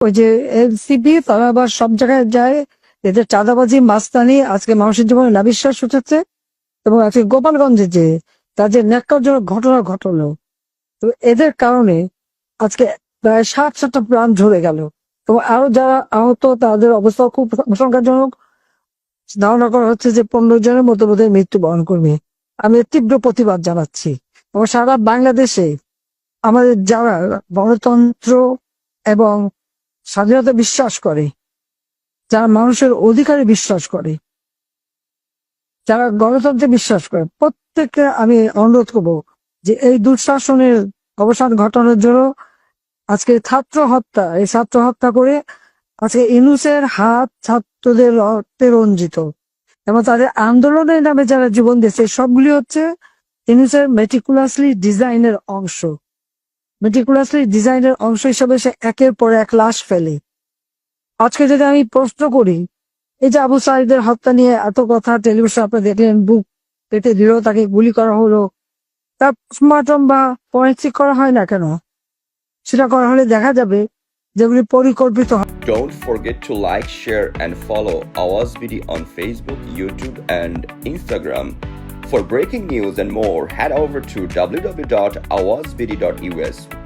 ওই যে এনসিপি তারা আবার সব জায়গায় যায়। এদের চাঁদাবাজি, মাস্তানি, আজকে মানুষের জীবনে নাবিশ্বাস উঠেছে। এবং আজকে গোপালগঞ্জে যে তাদের ন্যাক্কারজনক ঘটনা ঘটলো, তো এদের কারণে আজকে প্রায় ষাট সাতটা প্রাণ ঝরে গেল। এবং আরও যারা আহত, তাদের অবস্থা খুব আশঙ্কাজনক। ধারণা করা হচ্ছে যে পনেরো জনের মতো বোধহয় মৃত্যুবরণ করবে আমি তীব্র প্রতিবাদ জানাচ্ছি। এবং সারা বাংলাদেশে আমাদের যারা গণতন্ত্র এবং স্বাধীনতা বিশ্বাস করে, যারা মানুষের অধিকারে বিশ্বাস করে, যারা গণতন্ত্রে বিশ্বাস করে। প্রত্যেককে আমি অনুরোধ করব যে এই দুঃশাসনের অবসান ঘটানোর জন্য আজকে ছাত্র হত্যা, এই ছাত্র হত্যা করে আজকে ইনুসের হাত ছাত্রদের রক্তে রঞ্জিত। এবং তাদের আন্দোলনের নামে যারা জীবন দিয়েছে, সবগুলি হচ্ছে ইনুসের মেটিকুলাসলি ডিজাইনের অংশ। মেটিকুলাসলি ডিজাইনের অংশ হিসেবে সে একের পর এক লাশ ফেলে। আজকে যদি আমি প্রশ্ন করি এই যে আবু সাইদের হত্যা নিয়ে এত কথা টেলিভিশন আপনি দেখলেন বুক পেটে দিল তাকে গুলি করা হলো তার পোস্টমর্টম বা ফরেন্সিক করা হয় না কেন? সেটা করা হলে দেখা যাবে যেগুলি পরিকল্পিত Don't forget to like, share, and follow Awaz BD on Facebook, YouTube, and Instagram. For breaking news and more, head over to www.awazbd.us.